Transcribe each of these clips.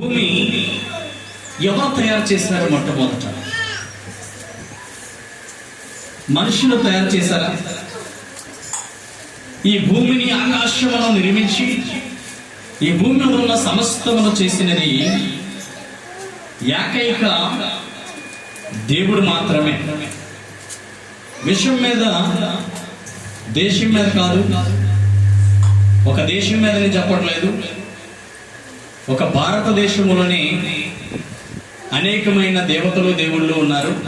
భూమి ఎవరు తయారు చేశారు మొట్టమొదట? మనుషులు తయారు చేశారా? ఈ భూమిని ఆకాశమును నిర్మించి ఈ భూమి ఉన్న సమస్తమును చేసినది ఏకైక దేవుడు మాత్రమే. విషయం మీద దేశం మీద కాదు ఒక దేశం మీదనే చెప్పట్లేదు. ఒక భారతదేశంలోని అనేకమైన దేవతలు దేవుళ్ళు ఉన్నారు.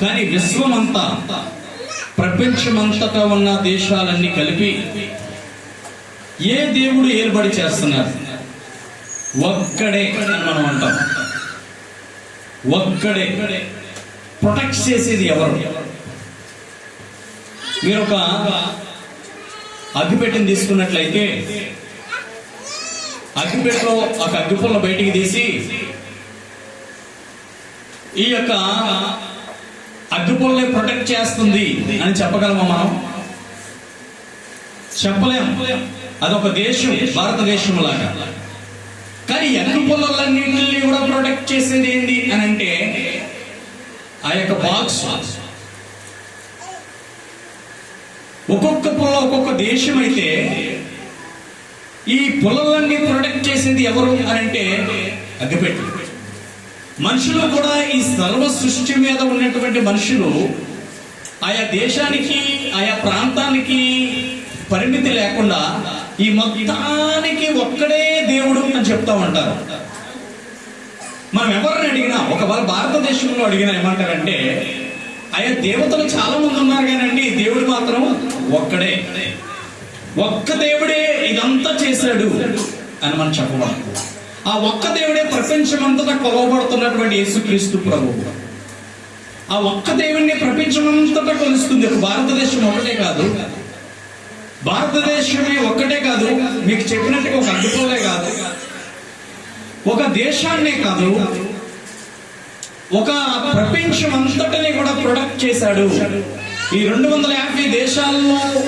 కానీ విశ్వమంతా ప్రపంచమంతటా ఉన్న దేశాలన్నీ కలిపి ఏ దేవుడు ఏర్పడి చేస్తున్నారు? ఒక్కడే అని మనం అంటాం. ఒక్కడే. ప్రొటెక్ట్ చేసేది ఎవరు? మీరు ఒక అగ్గిపెట్టిని తీసుకున్నట్లయితే అగ్గిపెట్టలో ఒక అగ్గిపుల్ల బయటికి తీసి ఈ యొక్క అగ్గిపుల్లని ప్రొటెక్ట్ చేస్తుంది అని చెప్పగలమా మనం? చెప్పలేం. అదొక దేశం భారతదేశం లాగా కానీ అగ్గిపుల్లలన్నింటినీ కూడా ప్రొటెక్ట్ చేసేది ఏంటి అని అంటే ఆ యొక్క బాక్స్. ఒక్కొక్క పొలం ఒక్కొక్క దేశం అయితే ఈ పొలాలన్నీ ప్రొటెక్ట్ చేసేది ఎవరు అని అంటే అగ్గిపెట్టి. మనుషులు కూడా ఈ సర్వ సృష్టి మీద ఉన్నటువంటి మనుషులు ఆయా దేశానికి ఆయా ప్రాంతానికి పరిమితి లేకుండా ఈ మొత్తానికి ఒక్కడే దేవుడు అని చెప్తా ఉంటారు. మనం ఎవరిని అడిగినా ఒకవేళ భారతదేశంలో అడిగినా ఏమంటారంటే ఆయా దేవతలు చాలా మంది ఉన్నారు కానండి దేవుడు మాత్రం ఒక్కడే. ఒక్క దేవుడే ఇదంతా చేశాడు అని మనం చెప్పవాలి ఆ ఒక్క దేవుడే ప్రపంచమంతటా కొలవబడుతున్నటువంటి యేసుక్రీస్తు ప్రభు. ఆ ఒక్క దేవుడిని ప్రపంచమంతటా కొలుస్తుంది. భారతదేశం ఒకటే కాదు. భారతదేశమే ఒక్కటే కాదు. మీకు చెప్పినట్టుగా ఒక అడ్డుకోలే కాదు. ఒక దేశాన్నే కాదు. ఒక ప్రపంచం అంతటిని కూడా ప్రొడక్ట్ చేశాడు. ఈ రెండు వందల యాభై దేశాల్లో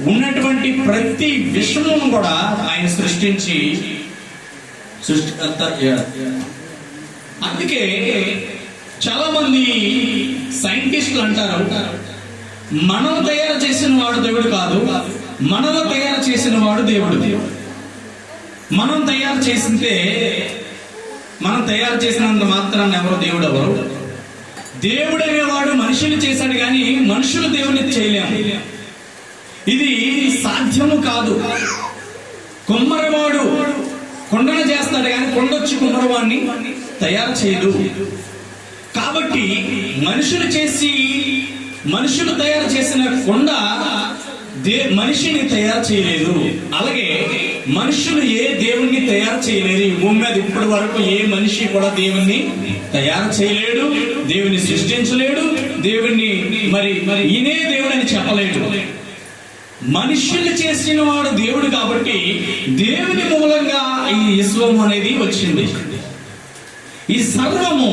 ఉన్నటువంటి ప్రతి విశ్వమును కూడా ఆయన సృష్టించి సృష్టి అందుకే చాలా మంది సైంటిస్టులు అంటారు మనం తయారు చేసిన వాడు దేవుడు కాదు మనలో తయారు చేసిన వాడు దేవుడు మనం తయారు చేసిందే మనం తయారు చేసినంత మాత్రాన్ని ఎవరు దేవుడు ఎవరు? దేవుడు అనేవాడు మనుషులు చేశాడు కానీ మనుషులు దేవుని చేయలేము. ఇది సాధ్యము కాదు. కుమ్మరవాడు కొండను చేస్తాడు కానీ కొండొచ్చి కుమ్మరవాడిని తయారు చేయదు. కాబట్టి మనుషులు చేసి మనుషులు తయారు చేసిన కొండ దే మనిషిని తయారు చేయలేదు. అలాగే మనుషులు ఏ దేవుణ్ణి తయారు చేయలేదు ఈ భూమి మీద ఇప్పటి వరకు ఏ మనిషి కూడా దేవుణ్ణి తయారు చేయలేడు దేవుని సృష్టించలేడు దేవుణ్ణి మరి మరి ఈయనే దేవుడు అని చెప్పలేడు. మనుషులు చేసిన వాడు దేవుడు కాబట్టి దేవుని మూలంగా ఈ విశ్వం అనేది వచ్చింది. ఈ సర్వము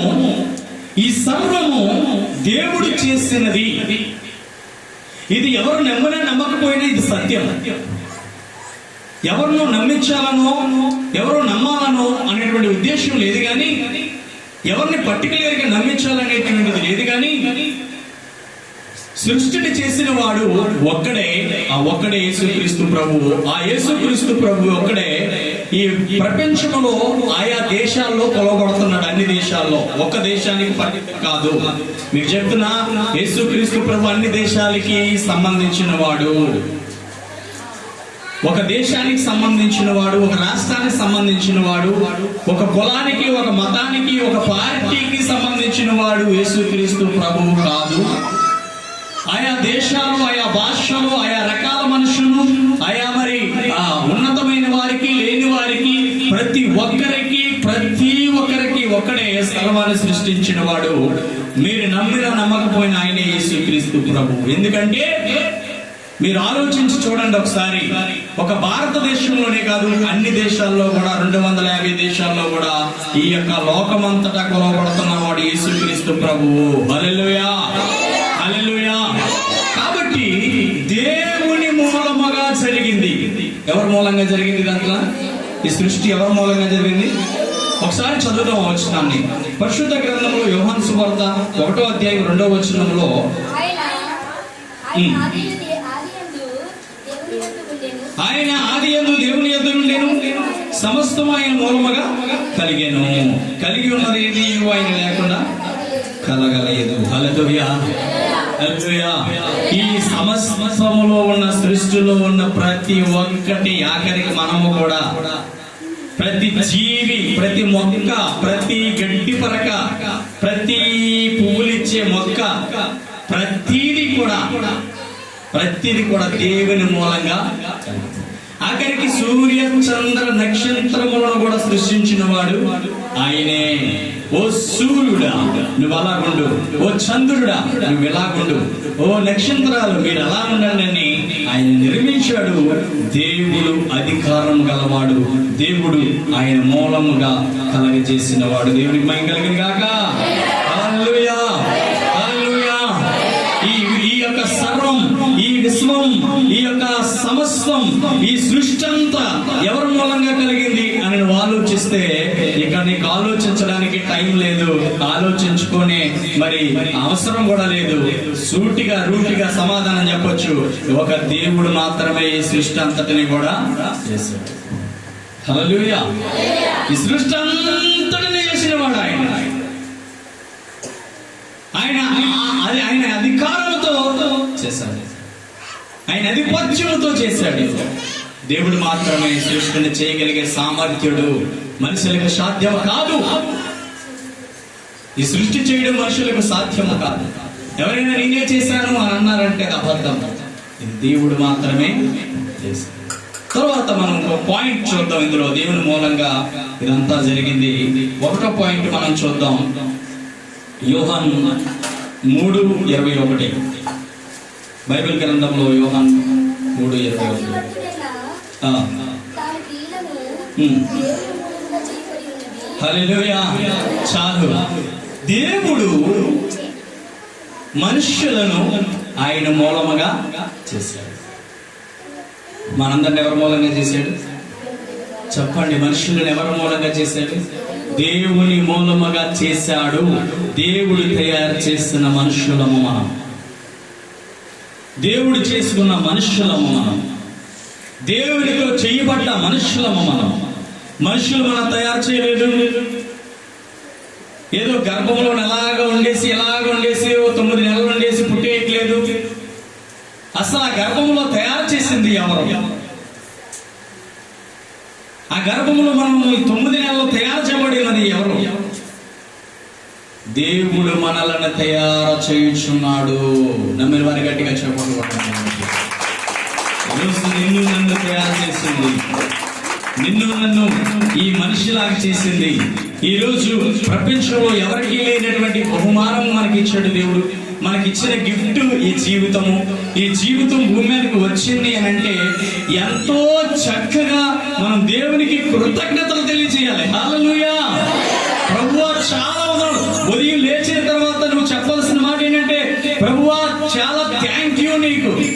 ఈ సర్వము దేవుడు చేసినది. ఇది ఎవరు నమ్మినా నమ్మకపోయినా ఇది సత్యం. ఎవరినో నమ్మించాలనో ఎవరు నమ్మాలనో అనేటువంటి ఉద్దేశం లేదు కానీ ఎవరిని పర్టికులర్గా నమ్మించాలనేటువంటిది లేదు కానీ సృష్టిని చేసిన వాడు ఒక్కడే. ఆ ఒక్కడే యేసుక్రీస్తు ప్రభు ఆ యేసుక్రీస్తు ప్రభు ఒక్కడే ఈ ప్రపంచంలో ఆయా దేశాల్లో కొలవబడుతున్నాడు అన్ని దేశాల్లో. ఒక్క దేశానికి కాదు. మీకు చెప్తున్నా యేసుక్రీస్తు ప్రభు అన్ని దేశాలకి సంబంధించిన వాడు ఒక దేశానికి సంబంధించిన వాడు ఒక రాష్ట్రానికి సంబంధించిన వాడు ఒక కులానికి ఒక మతానికి ఒక పార్టీకి సంబంధించిన వాడు యేసుక్రీస్తు ప్రభువు కాదు. ఆయా దేశాలు ఆయా భాషలు ఆయా రకాల మనుషులు ఆయా మరి ఆ ఉన్నతమైన వారికి లేని వారికి ప్రతి ఒక్కరికి ప్రతి ఒక్కరికి ఒక్కడే సర్వాన్ని సృష్టించిన వాడు. మీరు నమ్మిన నమ్మకపోయిన ఆయనే యేసుక్రీస్తు ప్రభు. ఎందుకంటే మీరు ఆలోచించి చూడండి ఒకసారి. ఒక భారతదేశంలోనే కాదు అన్ని దేశాల్లో కూడా రెండు వందల యాభై దేశాల్లో కూడా ఈ యొక్క లోకమంతటా కొలవబడుతున్న వాడు యేసుక్రీస్తు ప్రభువు హల్లెలూయా! ఈ సృష్టి ఎవరి మూలంగా జరిగింది? ఒకసారి చదువుదాం వచనాన్ని. పరిశుద్ధ గ్రంథంలో యోహాన్ సువార్త ఒకటో అధ్యాయం రెండో వచనంలో ఆయన ఆది యందు దేవుని యొద్ద ఉండెను. సమస్తం ఆయన మూలముగా కలిగెను. కలిగి ఉన్నది ఏది? ఆయన లేకుండా కలగలేదు. హల్లెలూయా. ఈ సమస్తములో ఉన్న సృష్టిలో ఉన్న ప్రతి ఒక్కటి ఆఖరికి మనము కూడా ప్రతి జీవి ప్రతి మొక్క ప్రతి గడ్డి పరక ప్రతి పువ్వులిచ్చే మొక్క ప్రతిది కూడా ప్రతిది కూడా దేవుని మూలంగా ఆఖరికి సూర్య చంద్ర నక్షత్రములను కూడా సృష్టించిన వాడు ఆయనే. ఓ సూర్యుడా నువ్వు అలాగుండు ఓ చంద్రుడా నువ్వు ఎలాగుండు ఓ నక్షత్రాలు మీరు అలా ఉండండి ఆయన నిర్మించాడు. దేవుడు అధికారం గలవాడు. దేవుడు ఆయన మూలముగా కలగజేసిన వాడు దేవుడికి మయం కలిగిన గాక. ఈ యొక్క సర్వం ఈ విశ్వం ఈ యొక్క సమస్తం ఈ సృష్టి అంతా ఎవరి మూలంగా కలిగింది అని నువ్వు ఆలోచిస్తే నీకు ఆలోచించడానికి టైం లేదు. ఆలోచించుకునే మరి అవసరం కూడా లేదు. సూటిగా రూటిగా సమాధానం చెప్పొచ్చు. ఒక దేవుడు మాత్రమే ఈ సృష్టి అంతటిని కూడా చేశాడు. హల్లెలూయా. ఈ సృష్టి అంతటిని చేసిన వాడు ఆయన. ఆయన అది ఆయన అధికారంతో చేశాడు. ఆయన అధిపత్యముతో చేశాడు. దేవుడు మాత్రమే సృష్టిని చేయగలిగే సామర్థ్యుడు. మనుషులకు సాధ్యం కాదు. ఈ సృష్టి చేయడం మనుషులకు సాధ్యము కాదు. ఎవరైనా నేనే చేశాను అని అన్నారంటే అది అబద్ధం. దేవుడు మాత్రమే చేశాడు. తర్వాత మనం ఒక పాయింట్ చూద్దాం ఇందులో. దేవుని మూలంగా ఇదంతా జరిగింది. ఒకటో పాయింట్ మనం చూద్దాం. యోహన్ మూడు ఇరవై ఒకటి. బైబిల్ గ్రంథంలో యోహన్ మూడు ఇరవై ఒకటి. చాలు. దేవుడు మనుష్యులను ఆయన మూలముగా చేశాడు. మనందరిని ఎవరి మూలంగా చేశాడు? చెప్పండి మనుషులను ఎవరి మూలంగా చేశాడు? దేవుని మూలముగా చేశాడు. దేవుడు తయారు చేసిన మనుషులము మనం. దేవుడు చేసుకున్న మనుషులము మనం. దేవుడితో చేయబడ్డ మనుషులము మనం. మనుషులు మనం తయారు చేయలేదు. ఏదో గర్భంలో ఎలాగ ఉండేసి ఎలాగ ఉండేసి ఓ తొమ్మిది నెలలు ఉండేసి పుట్టేయట్లేదు. అసలు ఆ గర్భంలో తయారు చేసింది ఎవరు? ఆ గర్భంలో మనం ఈ తొమ్మిది నెలలు తయారు చేయబడినది ఎవరు? దేవుడు మనలను తయారు చేయుచున్నాడు. నమ్మిన వారి గట్టిగా చెప్పండి. నిన్ను నన్ను తయారు చేసింది. నిన్ను నన్ను ఈ మనిషిలాగా చేసింది. ఈ రోజు ప్రపంచంలో ఎవరికీ లేనటువంటి బహుమానం మనకి ఇచ్చాడు దేవుడు. మనకి ఇచ్చిన గిఫ్ట్ ఈ జీవితము. ఈ జీవితం భూమి మీదకి వచ్చింది అని అంటే ఎంతో చక్కగా మనం దేవునికి కృతజ్ఞతలు తెలియజేయాలి. హల్లెలూయా! ప్రభువా చాలా ఉదయం లేచిన తర్వాత నువ్వు చెప్పాల్సిన మాట ఏంటంటే ప్రభువా చాలా థ్యాంక్ యూ నీకు.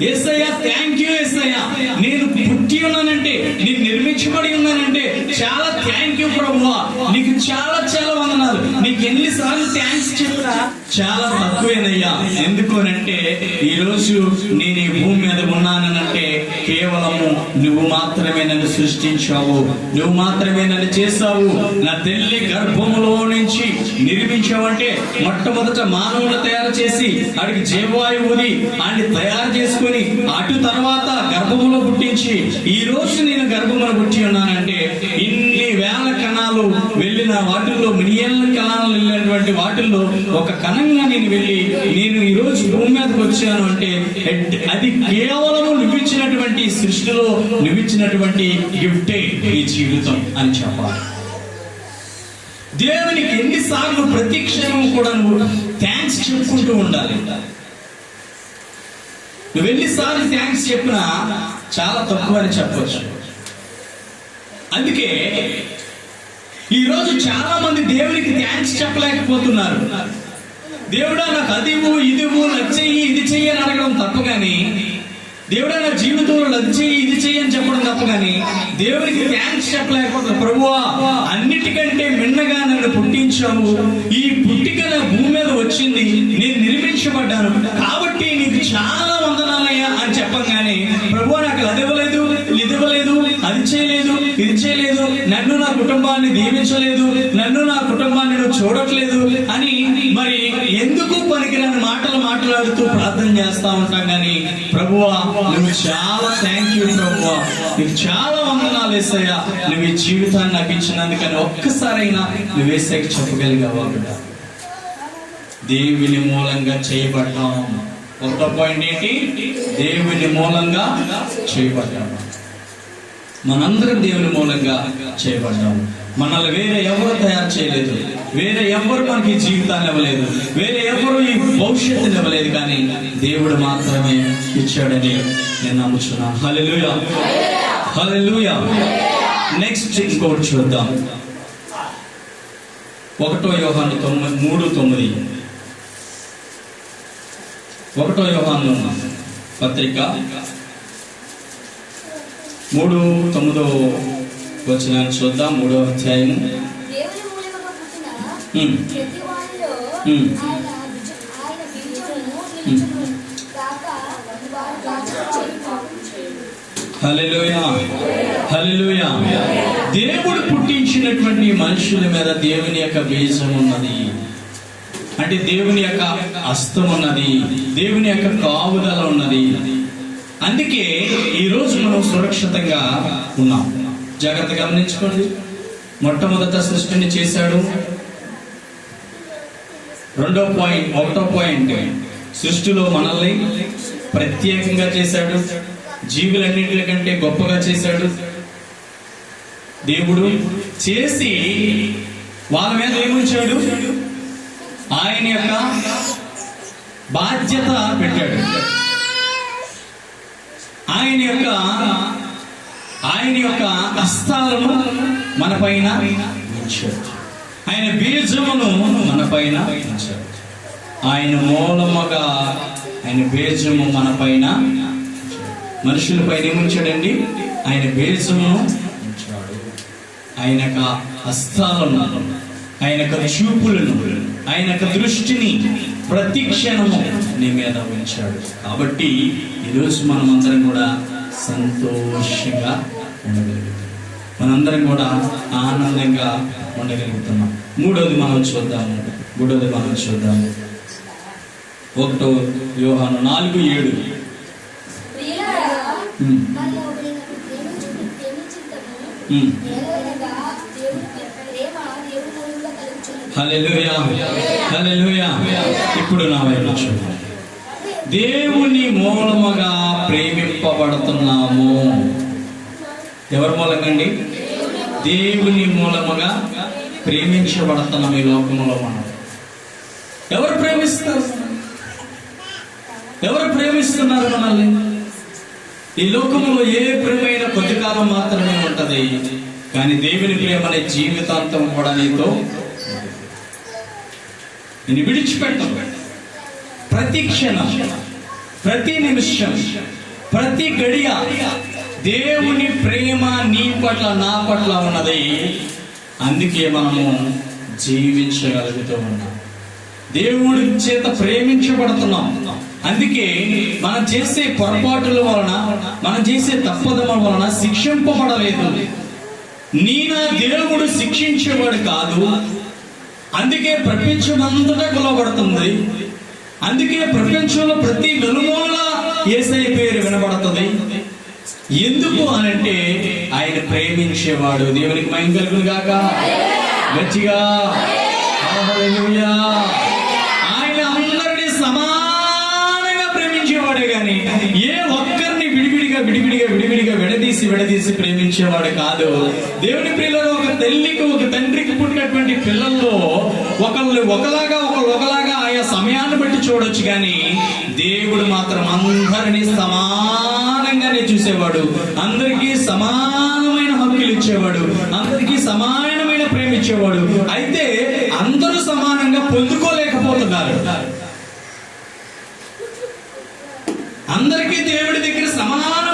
ఎస్ఐయా థ్యాంక్ యూ ఎస్ఐయా నేను పుట్టి ఉన్నానంటే నేను నిర్మించబడి ఉన్నానంటే చాలా థ్యాంక్ యూ ప్రభువా. నీకు చాలా చాలా వందనాలు. నీకు ఎన్నిసార్లు థ్యాంక్స్ చెప్పినా చాలా తక్కువేనయ్యా. ఎందుకు అంటే ఈ రోజు నేను ఈ భూమి మీద ఉన్నానంటే కేవలము నువ్వు మాత్రమే నన్ను సృష్టించావు. నువ్వు మాత్రమే నన్ను చేస్తావు నా తల్లి గర్భములో నుంచి నిర్మించావంటే మొట్టమొదట మానవులు తయారు చేసి వాడికి జీవవాయువుని ఆడిని తయారు చేసుకొని అటు తర్వాత గర్భములో పుట్టించి ఈ రోజు నేను గర్భములో పుట్టి ఉన్నానంటే ఇన్ని వేల కణాలు వెళ్ళిన వాటిల్లో మిలియన్ల కణాలు వెళ్ళినటువంటి వాటిల్లో ఒక కణ కణంగా నేను వెళ్ళి నేను ఈ రోజు భూమి మీదకి వచ్చాను అంటే అది కేవలము నువ్విచ్చినటువంటి సృష్టిలో నువ్విచ్చినటువంటి గిఫ్టే ఈ జీవితం అని చెప్పాలి. దేవునికి ఎన్నిసార్లు ప్రతి క్షణం కూడా నువ్వు థ్యాంక్స్ చెప్పుకుంటూ ఉండాలి. నువ్వు ఎన్నిసార్లు థ్యాంక్స్ చెప్పినా చాలా తక్కువ అని చెప్పొచ్చు. అందుకే ఈరోజు చాలా మంది దేవునికి థ్యాంక్స్ చెప్పలేకపోతున్నారు. దేవుడా నాకు అదివు ఇదివు నచ్చెయ్యి ఇది చెయ్యి అని అడగడం తప్పు కానీ దేవుడా నా జీవితంలో అది ఇది చెయ్యి అని చెప్పడం తప్ప కానీ దేవునికి థ్యాంక్స్ చెప్పలేకపోతే ప్రభువా అన్నిటికంటే మిన్నగా నన్ను పుట్టించావు. ఈ పుట్టిక నా భూమి మీద వచ్చింది నేను నిర్మించబడ్డాను. కాబట్టి నీకు చాలా వందనాలయ్యా అని చెప్పంగానే ప్రభు నాకు అదే కుటుంబాన్ని దీవించలేదు. నన్ను నా కుటుంబాన్ని నువ్వు చూడట్లేదు అని మరి ఎందుకు పనికిరాని మాటలు మాట్లాడుతూ ప్రార్థన చేస్తా ఉంటాం కానీ ప్రభువా నువ్వు చాలా థ్యాంక్ యూ ప్రభువా. నీకు చాలా వందనాలు వేసాయా నువ్వు ఈ జీవితాన్ని నాకు ఇచ్చినందుకని ఒక్కసారైనా నువ్వు వేసాక చెప్పగలిగావా బిడ్డ? దేవుని మూలంగా చేయబడ్డాము. కొత్త పాయింట్ ఏంటి? దేవుని మూలంగా చేయబడ్డాము. మనందరం దేవుని మూలంగా చేయబడ్డాం. మనల్ని వేరే ఎవరు తయారు చేయలేదు. వేరే ఎవరు మనకి ఈ జీవితాన్ని ఇవ్వలేదు. వేరే ఎవరు ఈ భవిష్యత్తుని ఇవ్వలేదు కానీ దేవుడు మాత్రమే ఇచ్చాడని నేను నమ్ముచున్నాను హల్లెలూయా. హల్లెలూయా. నెక్స్ట్ ఇంకోటి చూద్దాం. ఒకటో యోహాను తొమ్మిది మూడు తొమ్మిది. ఒకటో యోహాను పత్రిక మూడు తొమ్మిదో వచ్చిన చూద్దాం మూడో అధ్యాయం దేవుని మూలముగా పుట్టిన ఉమ్, ప్రతి వారిలో ఉమ్. ఆయన బీజ- ఆయన కాక వారు కాచు చేయును. హల్లెలూయా. హల్లెలూయా. దేవుడు పుట్టించినటువంటి మనుషుల మీద దేవుని యొక్క బీజం ఉన్నది. అంటే దేవుని యొక్క హస్తం ఉన్నది. దేవుని యొక్క కావుదల ఉన్నది. అందుకే ఈ మనం సురక్షితంగా ఉన్నాం. జాగ్రత్త గమనించుకోండి. మొట్టమొదట సృష్టిని చేశాడు. రెండో పాయింట్ ఒకటో పాయింట్ సృష్టిలో మనల్ని ప్రత్యేకంగా చేశాడు. జీవులన్నింటికంటే గొప్పగా చేశాడు. దేవుడు చేసి వాళ్ళ మీద ఏముంచాడు? ఆయన యొక్క బాధ్యత పెట్టాడు. ఆయన యొక్క ఆయన యొక్క హస్తాలను మన పైన ఆయన బీజమును మన పైన ఆయన మూలముగా ఆయన బీజము మన పైన మనుషుల పైన ఏముంచాడండి? ఆయన బీజమును ఉంచాడు. ఆయన యొక్క హస్తాలను ఆయన యొక్క చూపులను ఆయన యొక్క దృష్టిని ప్రతి క్షణము నీ మీద ఉంచాడు. కాబట్టి ఈరోజు మనం అందరం కూడా సంతోషంగా ఉండగలుగుతాం. మనందరం కూడా ఆనందంగా ఉండగలుగుతున్నాం. మూడోది మనం చూద్దాము. మూడోది మనం చూద్దాము. ఒకటో యోహాను నాలుగు ఏడు. ప్రియులారా, ఉమ్, మనము ఒకరినొకరు ప్రేమించు- ప్రేమించుటకు ఉమ్. ఏలయనగా దేవుని ప్రేమ దేవుని మూలముగా కలుగుచున్నది. హల్లెలూయా. హల్లెలూయా. ఇప్పుడు నా వైపు చూడండి. దేవుని మూలముగా ప్రేమింపబడుతున్నాము. ఎవరి మూలకండి దేవుని మూలముగా ప్రేమించబడుతున్నాం ఈ లోకంలో మనం. ఎవరు ప్రేమిస్తారు? ఎవరు ప్రేమిస్తున్నారు మనల్ని? ఈ లోకంలో ఏ ప్రేమైన కొద్ది కాలం మాత్రమే ఉంటది. కానీ దేవుని ప్రేమ అనే జీవితాంతం కూడా నీతో నిన్ను విడిచిపెట్టం ప్రతి క్షణం ప్రతి నిమిషం ప్రతి గడియ దేవుని ప్రేమ నీ పట్ల నా పట్ల ఉన్నది. అందుకే మనము జీవించగలుగుతూ ఉన్నాం. దేవుడి చేత ప్రేమించబడుతున్నాం. అందుకే మనం చేసే పొరపాటుల వలన మనం చేసే తప్పదముల వలన శిక్షింపబడలేదు. నీ నా దేవుడు శిక్షించేవాడు కాదు. అందుకే ప్రపంచమంతటా కొలబడుతుంది అందుకే ప్రపంచంలో ప్రతి నలుమూల ఏసై పేరు వినబడుతుంది. ఎందుకు అనంటే ఆయన ప్రేమించేవాడు. దేవునికి మయం కలుగును గాక. గట్టిగా హల్లెలూయా. ఆయన అందరినీ సమానంగా ప్రేమించేవాడే గాని ఏ ఒక్కరిని విడివిడిగా విడివిడిగా విడివిడిగా విడదీసి విడదీసి ప్రేమించేవాడు కాదు. దేవుని పిల్లలు ఒక తల్లికి ఒక తండ్రికి పుట్టినటువంటి పిల్లల్లో ఒకళ్ళు ఒకలాగా ఒకళ్ళు ఒకలాగా ఆయా సమయాన్ని బట్టి చూడొచ్చు కానీ దేవుడు మాత్రం అందరినీ సమానంగానే చూసేవాడు. అందరికీ సమానమైన హక్కులు ఇచ్చేవాడు. అందరికీ సమానమైన ప్రేమ ఇచ్చేవాడు అయితే అందరూ సమానంగా పొందుకోలేకపోతున్నారు అందరికీ దేవుడి దగ్గర సమాన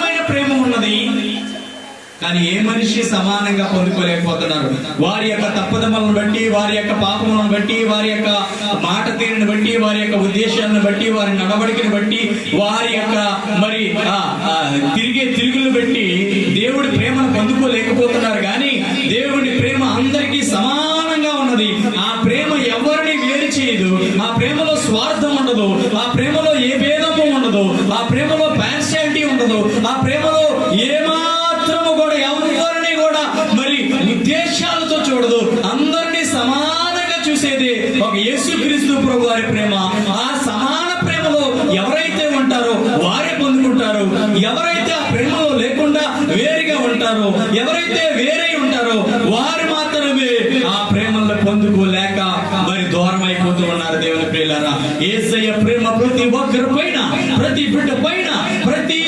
కానీ ఏ మనిషి సమానంగా పొందుకోలేకపోతున్నారు? వారి యొక్క తప్పుదమలను బట్టి వారి యొక్క పాపములను బట్టి వారి యొక్క మాట తీరుని బట్టి వారి యొక్క ఉద్దేశాలను బట్టి వారి నడవడికను బట్టి వారి యొక్క మరి తిరిగే తిరుగులు బట్టి దేవుడి ప్రేమను పొందుకోలేకపోతున్నారు. కానీ దేవుడి ప్రేమ అందరికీ సమానంగా ఉన్నది. ఆ ప్రేమ ఎవరిని వేరు చేయదు. ఆ ప్రేమలో స్వార్థం ఉండదు. ఆ ప్రేమలో ఏ భేదము ఉండదు. ఆ ప్రేమలో యేసుక్రీస్తు ప్రభు వారి ప్రేమ ఆ సమాన ప్రేమలో ఎవరైతే ఉంటారో వారే పొందుకుంటారు. ఎవరైతే ఆ ప్రేమలో లేకుండా వేరుగా ఉంటారో ఎవరైతే వేరై ఉంటారో వారు మాత్రమే ఆ ప్రేమలో పొందుకోలేక మరి దూరం అయిపోతూ ఉన్నారు దేవుని ప్రియులారా. ఏసయ్య ప్రేమ ప్రతి ఒక్కరి పైన ప్రతి బిడ్డ పైన ప్రతి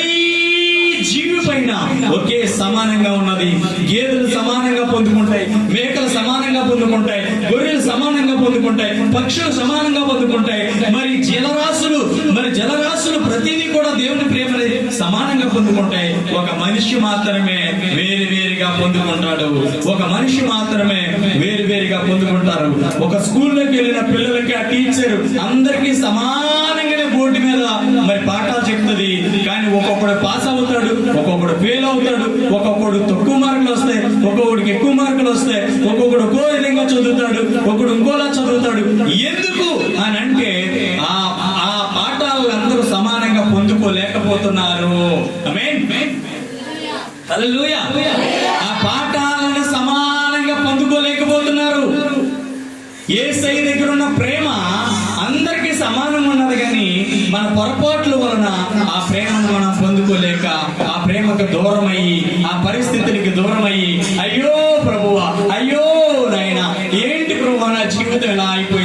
జీవి పైన ఒకే సమానంగా ఉన్నది. గేదెలు సమానంగా పొందుకుంటాయి మేకలు సమానంగా పొందుకుంటాయి గొర్రెలు సమానంగా పొందుకుంటాయి పక్షులు సమానంగా పొందుకుంటాయి. మరి జలరాశులు మరి జలరాశులు ప్రతిదీ కూడా దేవుని ప్రేమని సమానంగా పొందుకుంటాయి. ఒక మనిషి మాత్రమే వేరు వేరుగా పొందుకుంటాడు. ఒక మనిషి మాత్రమే వేరు వేరుగా పొందుకుంటారు. ఒక స్కూల్లోకి వెళ్ళిన పిల్లలకి ఆ టీచర్ అందరికీ సమానంగానే బోర్డు మీద మరి పాఠాలు చెప్తుంది. కానీ ఒక్కొక్కడు పాస్ ఒక్కొక్కడు ఫెయిల్ అవుతాడు ఒక్కొక్కడు తక్కువ మార్కులు వస్తాయి ఒక్కొక్కడికి ఎక్కువ మార్కులు వస్తాయి ఒక్కొక్కడు ఒక్కో విధంగా చదువుతాడు ఒకడు ఇంకోలా చదువుతాడు. ఎందుకు అని అంటే ఆ ఆ పాఠాలు అందరూ సమానంగా పొందుకోలేకపోతున్నారు. ఆ పాఠాలను సమానంగా పొందుకోలేకపోతున్నారు. ఏ సై దగ్గర ఉన్న ప్రేమ అందరికీ సమానం ఉన్నది కానీ మన పొరపాట్ల వలన ఆ ప్రేమను మనం పొందుకోలేక ప్రేమకు దూరమయ్యి ఆ పరిస్థితులకి దూరమయ్యి అయ్యో ప్రభువా అయ్యో నాయన ఏంటి ప్రభు నా జీవితం ఎలా అయిపోయింది?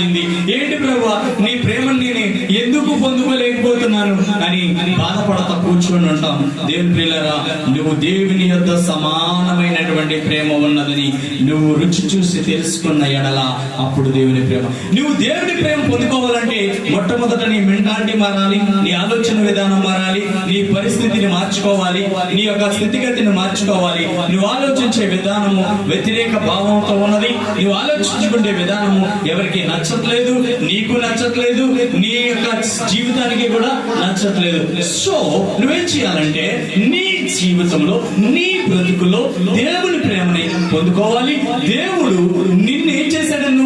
బాధపడతా కూర్చొని ఉంటాం. దేవుని ప్రియులరా నువ్వు దేవుని యొక్క సమానమైనటువంటి ప్రేమ ఉన్నదని నువ్వు రుచి చూసి తెలుసుకున్న ఎడల అప్పుడు దేవుని ప్రేమ. నువ్వు దేవుని ప్రేమ పొందుకోవాలంటే మొట్టమొదట నీ మెంటాలిటీ మారాలి నీ ఆలోచన విధానం మారాలి నీ పరిస్థితిని మార్చుకోవాలి నీ యొక్క స్థితిగతిని మార్చుకోవాలి. నువ్వు ఆలోచించే విధానము వ్యతిరేక భావంతో ఉన్నది. నువ్వు ఆలోచించుకునే విధానము ఎవరికి నచ్చట్లేదు నీకు నచ్చట్లేదు నీ యొక్క జీవితానికి కూడా నచ్చట్లేదు. సో నువ్వేం చేయాలంటే నీ జీవితంలో నీ బ్రతుకులో దేవుని ప్రేమని పొందుకోవాలి. దేవుడు నిన్ను ఏం చేశాడని